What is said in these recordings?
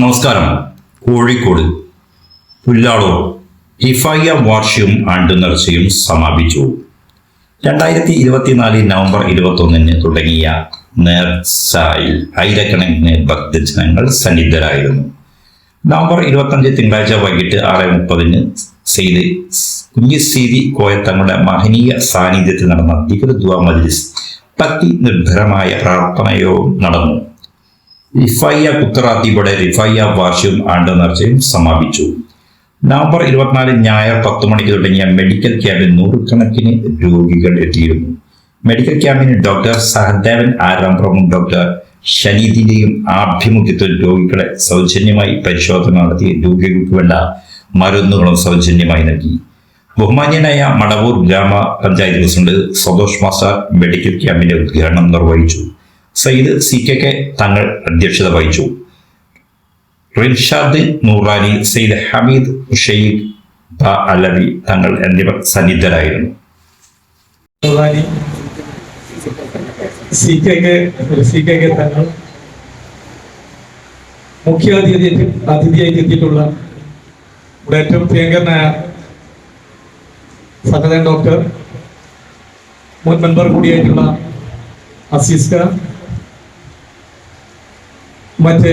നമസ്കാരം. കോഴിക്കോട് പുല്ലാളൂർ ഇഫായ വാർഷികം ആണ്ട് നേർച്ചയും സമാപിച്ചു. രണ്ടായിരത്തി ഇരുപത്തിനാല് നവംബർ ഇരുപത്തൊന്നിന് തുടങ്ങിയ നേർച്ചയിൽ ആയിരക്കണക്കിന് ഭക്തജനങ്ങൾ സന്നിധരായിരുന്നു. നവംബർ ഇരുപത്തഞ്ച് തിങ്കളാഴ്ച വൈകിട്ട് ആറ് മുപ്പതിന് സെയ്ത് കുഞ്ഞിശ്ശേരി കോയത്തങ്ങളുടെ മഹനീയ സാന്നിധ്യത്തിൽ നടന്ന ദിഗർദ്വ മജ്ലിസ് ഭക്തി നിർഭരമായ പ്രാർത്ഥനയോ നടന്നു. റിഫയ്യ കുത്തറാത്തിയുടെ റിഫയ്യ വാർഷികവും ആണ്ട് നേർച്ചയും സമാപിച്ചു. നവംബർ ഇരുപത്തിനാല് ഞായർ പത്ത് മണിക്ക് തുടങ്ങിയ മെഡിക്കൽ ക്യാമ്പിൽ നൂറുകണക്കിന് രോഗികൾ എത്തിയിരുന്നു. മെഡിക്കൽ ക്യാമ്പിന് ഡോക്ടർ സഹദേവൻ ആരാംപ്രമും ഡോക്ടർ ഷനീതിന്റെയും ആഭിമുഖ്യത്തിൽ രോഗികളെ സൗജന്യമായി പരിശോധന നടത്തി രോഗികൾക്ക് വേണ്ട മരുന്നുകളും സൗജന്യമായി നൽകി. ബഹുമാന്യനായ മടവൂർ ഗ്രാമ panchayat president Santhosh master medical ക്യാമ്പിന്റെ ഉദ്ഘാടനം നിർവഹിച്ചു. സയ്യിദ് സി കെ കെ തങ്ങൾ അധ്യക്ഷത വഹിച്ചു. റിൻഷാദ് നൂറാനി സയ്യിദ് ഹമീദ് ഷെയ്ഖ് ബ അലവി തങ്ങൾ എന്നിവർ സന്നിധരായിരുന്നു. C K C K Thangal മുഖ്യ അതിഥി അതിഥിയായി എത്തിയിട്ടുള്ള ഇവിടെ ഏറ്റവും പ്രിയങ്കരനായ സഹദൻ ഡോക്ടർ മുൻ മെമ്പർ കൂടിയായിട്ടുള്ള അസീസ് മറ്റ്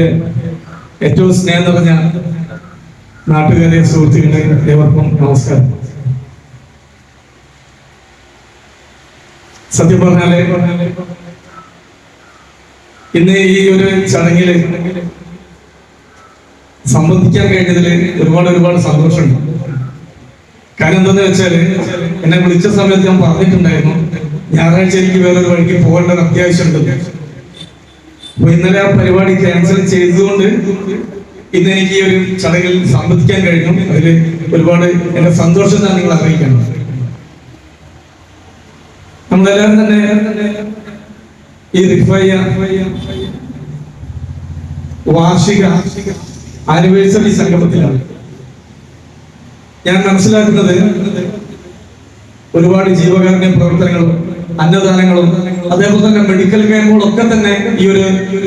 ഏറ്റവും സ്നേഹം നിറഞ്ഞ നാട്ടുകാരെ സുഹൃത്തുക്കളെ ഏവർക്കും നമസ്കാരം. സത്യം പറഞ്ഞാൽ ഇന്ന് ഈ ഒരു ചടങ്ങിൽ സംബന്ധിക്കാൻ കഴിഞ്ഞതിൽ ഒരുപാട് ഒരുപാട് സന്തോഷമുണ്ട്. കാരണം എന്താന്ന് വെച്ചാൽ എന്നെ വിളിച്ച സമയത്ത് ഞാൻ പറഞ്ഞിട്ടുണ്ടായിരുന്നു ഞായറാഴ്ച എനിക്ക് വേറൊരു വഴിക്ക് പോകേണ്ട ഒരു അത്യാവശ്യമുണ്ട്. അപ്പൊ ഇന്നലെ ആ പരിപാടി ക്യാൻസൽ ചെയ്തതുകൊണ്ട് ഇന്ന് എനിക്ക് ഈ ഒരു ചടങ്ങിൽ സംബന്ധിക്കാൻ കഴിഞ്ഞു. അതിൽ ഒരുപാട് എന്റെ സന്തോഷം ഞാൻ നിങ്ങൾ അറിയിക്കണം. നമ്മളെല്ലാവരും തന്നെ ഈ റിഫയ്യ വാർഷിക ആനിവേഴ്സറി സംഗമത്തിലാണ്. ഞാൻ മനസ്സിലാക്കുന്നത് ഒരുപാട് ജീവകാരുണ്യ പ്രവർത്തനങ്ങളും അന്നദാനങ്ങളും അതേപോലെ തന്നെ മെഡിക്കൽ ക്യാമ്പുകൾ ഒക്കെ തന്നെ ഈ ഒരു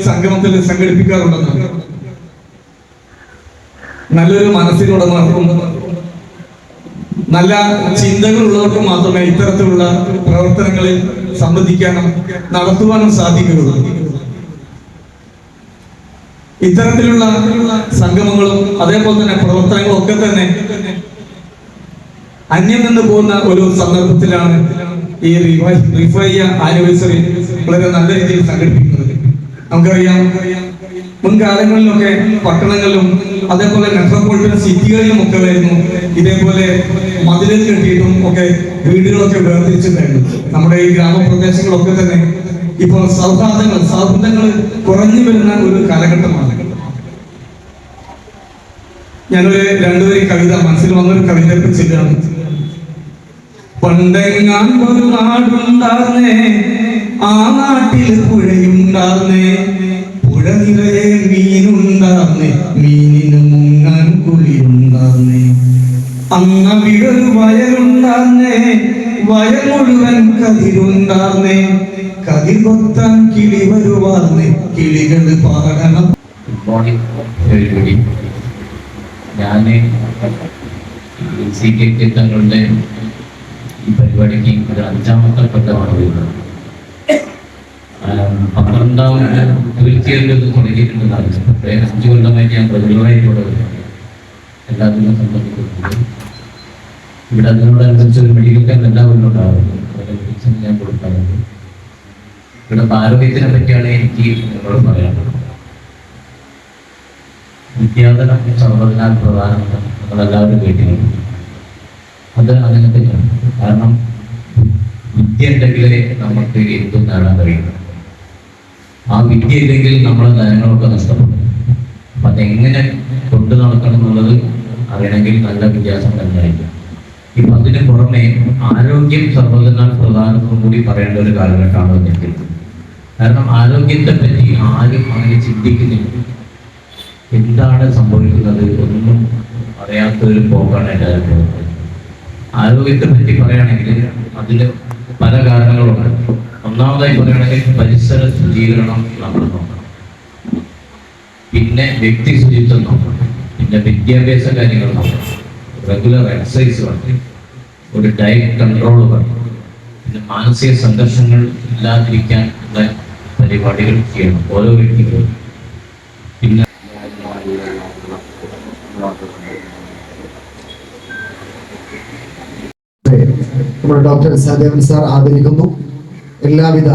സംഗമത്തിൽ സംഘടിപ്പിക്കാറുണ്ടെന്ന്. നല്ലൊരു മനസ്സിനുടമർക്കും നല്ല ചിന്തകളുള്ളവർക്ക് മാത്രമേ ഇത്തരത്തിലുള്ള പ്രവർത്തനങ്ങളിൽ സംബന്ധിക്കാനും നടത്തുവാനും സാധിക്കുകയുള്ളൂ. ഇത്തരത്തിലുള്ള സംഗമങ്ങളും അതേപോലെ തന്നെ പ്രവർത്തനങ്ങളും ഒക്കെ തന്നെ അന്യം നിന്ന് പോകുന്ന ഒരു സന്ദർഭത്തിലാണ് ഈ റിഫൈ ആനിവേഴ്സറി വളരെ നല്ല രീതിയിൽ സംഘടിപ്പിക്കുന്നത്. നമുക്കറിയാം മുൻകാലങ്ങളിലൊക്കെ പട്ടണങ്ങളിലും അതേപോലെ മെട്രോപൊളിറ്റൻ സിറ്റികളിലും ഒക്കെ വരുന്നു ഇതേപോലെ മതിലിൽ കെട്ടിയിട്ടും ഒക്കെ വീടുകളൊക്കെ വേർതിരിച്ചിട്ടുണ്ടായിരുന്നു നമ്മുടെ ഈ ഗ്രാമപ്രദേശങ്ങളൊക്കെ തന്നെ ഇപ്പോൾ സൗഹാർദ്ദങ്ങൾ സൗഹൃദങ്ങൾ കുറഞ്ഞു വരുന്ന ഒരു കാലഘട്ടമാണ്. ഞാനൊരു രണ്ടുപേരും കവിത മനസ്സിൽ വന്നൊരു കവിതയെ കുറിച്ചിട്ടാണ് പണ്ടെങ്ങാൻ ഒരു നാടുണ്ടാർന്നേ ആ നാട്ടിൽ പുഴയുണ്ടാർന്നേ പുഴ നിറയെ മീനുണ്ടാർന്നേ മീനിന് മുങ്ങാൻ കുളിയുണ്ടാർന്നേ അന്നവിടൊരു വയലുണ്ടാർന്നേ വയൽ മുഴുവൻ കതിരുണ്ടാർന്നേ കതിർ കൊത്താൻ കിളി വരുവാർന്നേ കിളികൾ പാടണം. ഞാൻ സി കെ തങ്ങളുടെ ഈ പരിപാടിക്ക് ഒരു അഞ്ചാമത്തെ കൊല്ലമാണ് വരുന്നത്. പന്ത്രണ്ടാം തീർച്ചയായിട്ടും ഇത് തുടങ്ങിയിട്ടുണ്ടെന്നാണ് പക്ഷേ അഞ്ച് കൊല്ലമായിട്ട് ഞാൻ വരുന്നത് എല്ലാത്തിനും സംബന്ധിക്കുന്നുണ്ട് ഇവിടെ അതിനോടനുസരിച്ച് ഒരു മെഡിക്കൽ ക്യാമ്പ് എല്ലാം അതിനെക്കുറിച്ച് ഞാൻ കൊടുക്കാറുണ്ട്. ഇവിടെ ആരോഗ്യത്തിനെ പറ്റിയാണ് എനിക്ക് നിങ്ങളോട് പറയാനുള്ളത്. വിദ്യാധനം സർവതിനാൽ പ്രധാനമാണ് നമ്മളെല്ലാവരും കേട്ടിട്ടുണ്ട്. അത് അങ്ങനെ തന്നെയാണ് കാരണം വിദ്യ ഉണ്ടെങ്കിലേ നമുക്ക് എന്തും നേടാൻ കഴിയുന്നു ആ വിദ്യ ഇല്ലെങ്കിൽ നമ്മളെ നയങ്ങളൊക്കെ നഷ്ടപ്പെടും. അപ്പൊ അതെങ്ങനെ കൊണ്ടു നടക്കണം എന്നുള്ളത് അറിയണമെങ്കിൽ നല്ല വിദ്യാസം തന്നെയായിരിക്കും. ഇപ്പൊ അതിന് പുറമെ ആരോഗ്യം സർവതിനാൽ പ്രധാനത്തും കൂടി പറയേണ്ട ഒരു കാലഘട്ടമാണ് വന്നിരിക്കുന്നത്. കാരണം ആരോഗ്യത്തെ പറ്റി ആരും അങ്ങനെ ചിന്തിക്കുന്നില്ല. എന്താണ് സംഭവിക്കുന്നത് ഒന്നും അറിയാത്തൊരു പോക്കാണ് എല്ലാവരും അനുഭവം ആരോഗ്യത്തെ പറ്റി പറയുകയാണെങ്കിൽ അതിൽ പല കാരണങ്ങളുണ്ട്. ഒന്നാമതായി പറയുകയാണെങ്കിൽ പരിസര ശുചീകരണം നമ്മൾ പിന്നെ വ്യക്തി ശുചിത്വം നോക്കണം. പിന്നെ വിദ്യാഭ്യാസ കാര്യങ്ങൾ നോക്കണം. റെഗുലർ എക്സസൈസ് വേണം ഒരു ഡയറ്റ് കൺട്രോൾ വേണം. പിന്നെ മാനസിക സംഘർഷങ്ങൾ ഇല്ലാതിരിക്കാൻ പരിപാടികൾ ചെയ്യണം. ഓരോ വ്യക്തികളും പിന്നെ നമ്മുടെ ഡോക്ടർ സഹദേവൻ സാർ ആദരിക്കുന്നു. എല്ലാവിധ